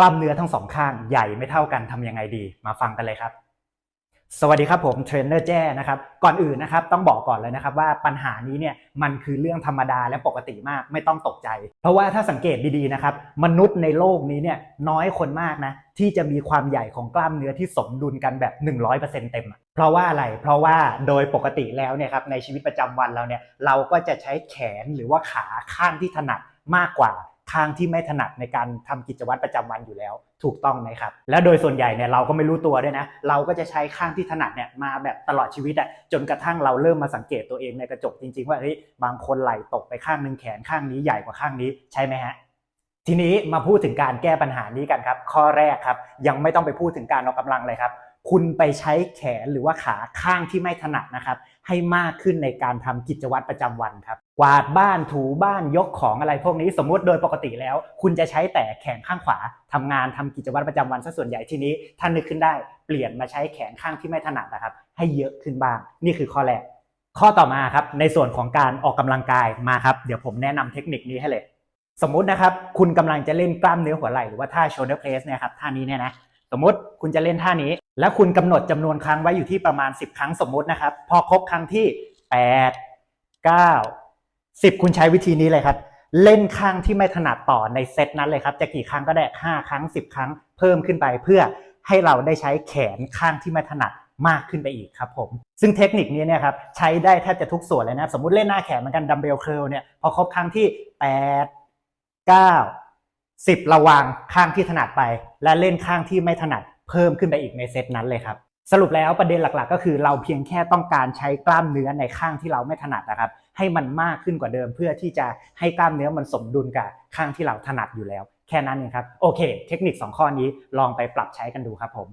กล้ามเนื้อทั้งสองข้างใหญ่ไม่เท่ากันทำยังไงดี มาฟังกันเลยครับ สวัสดีครับผมเทรนเนอร์แจ้นะครับ ก่อนอื่นนะครับต้องบอกก่อนเลยนะครับว่าปัญหานี้เนี่ยมันคือเรื่องธรรมดาและปกติมากไม่ต้องตกใจ เพราะว่าถ้าสังเกตดีๆนะครับ มนุษย์ในโลกนี้เนี่ยน้อยคนมากนะที่จะมีความใหญ่ของกล้ามเนื้อที่สมดุลกันแบบ 100%เต็ม เพราะว่าอะไร เพราะว่าโดยปกติแล้วเนี่ยครับในชีวิตประจำวันเราเนี่ยเราก็จะใช้แขนหรือว่าขาข้างที่ถนัดมากกว่า ข้างที่ไม่ถนัดในการทำกิจวัตรประจำวันอยู่แล้ว ถูกต้องไหมครับ และโดยส่วนใหญ่เนี่ยเราก็ไม่รู้ตัวด้วยนะ เราก็จะใช้ข้างที่ถนัดเนี่ยมาแบบตลอดชีวิตอะจนกระทั่งเราเริ่มมาสังเกตตัวเองในกระจกจริง ๆ ว่าเฮ้ยบางคนไหลตกไปข้างหนึ่งแขนข้างนี้ใหญ่กว่าข้างนี้ใช่ไหมฮะทีนี้มาพูดถึงการแก้ปัญหานี้กันครับ ข้อแรกครับยังไม่ต้องไปพูดถึงการออกกำลังเลยครับ คุณไปใช้แขนหรือว่าขาข้างที่ไม่ถนัดนะครับ ให้มากขึ้นในการทำกิจวัตรประจำวันครับกวาดบ้านถูบ้านยกของอะไรพวกนี้สมมุติโดยปกติแล้ว คุณจะใช้แต่แขนข้างขวาทำงานทำกิจวัตรประจำวันซะส่วนใหญ่ทีนี้ท่านนึกขึ้นได้เปลี่ยนมาใช้แขนข้างที่ไม่ถนัดนะครับ ให้เยอะขึ้นบ้าง นี่คือข้อแรกข้อต่อมาครับในส่วนของการออกกำลังกายมาครับ เดี๋ยวผมแนะนำเทคนิคนี้ให้เลย สมมุตินะครับ คุณกำลังจะเล่นกล้ามเนื้อหัวไหล่หรือว่าท่า shoulder press เนี่ยครับท่านี้เนี่ยนะ สมมติคุณจะเล่นท่านี้ แล้วคุณกำหนดจำนวนครั้งไว้อยู่ที่ประมาณ 10 ครั้งสมมตินะครับ พอครบครั้งที่ 8 9 10 คุณใช้วิธีนี้เลยครับ เล่นข้างที่ไม่ถนัดต่อในเซตนั้นเลยครับ จะกี่ครั้งก็ได้ 5 ครั้ง 10 ครั้งเพิ่มขึ้นไปเพื่อให้เราได้ใช้แขนข้างที่ไม่ถนัดมากขึ้นไปอีกครับผม ซึ่งเทคนิคนี้เนี่ยครับใช้ได้แทบจะทุกส่วนเลยนะ สมมติเล่นหน้าแขนเหมือนกันดัมเบลเคิลเนี่ยพอครบครั้งที่ 8 9 10 ระวังข้างที่ถนัดไป และเล่นข้างที่ไม่ถนัดเพิ่มขึ้นไปอีกในเซตนั้นเลยครับสรุปแล้วประเด็นหลักๆ ก็คือเราเพียงแค่ต้องการใช้กล้ามเนื้อในข้างที่เราไม่ถนัดนะครับให้มันมากขึ้นกว่าเดิม เพื่อที่จะให้กล้ามเนื้อมันสมดุลกับข้างที่เราถนัดอยู่แล้ว แค่นั้นเองครับโอเค เทคนิค 2 ข้อนี้ลองไปปรับใช้กันดูครับผม